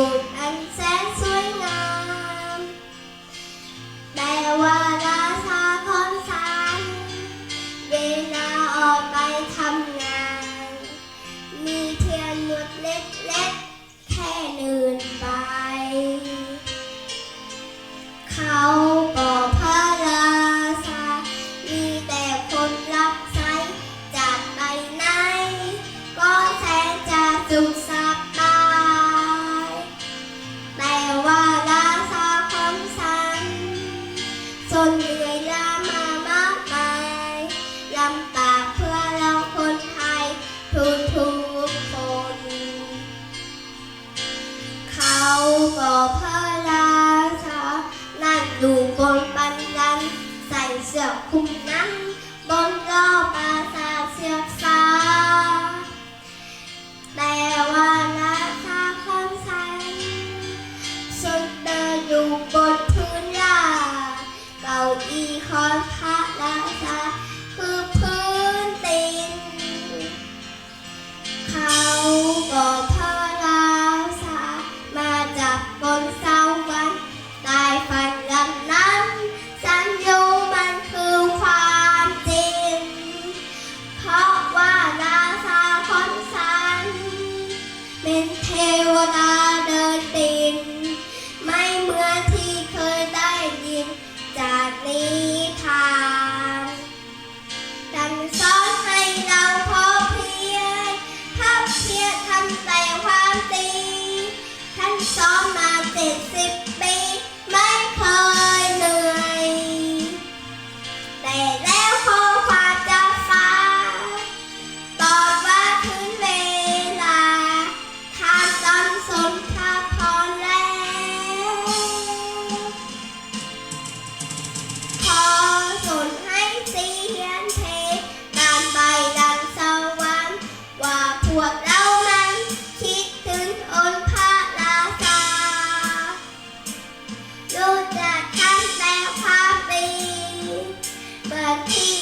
กุฎอัแสนสวยงาม แต่ว่าราชาของฉันเวลาออกไปทำงาน มีเทียนหนวดเล็กแค่หนึ่ใบเขา ก็พระราชานั่งอยู่บนบันไดใส่เสื้อคลุมนั้นบนรอบปราสาทเสียกสาแต่ว่านาคาของฉันฉันเดินอยู่บนพื้นราเก้าอี้ขอน But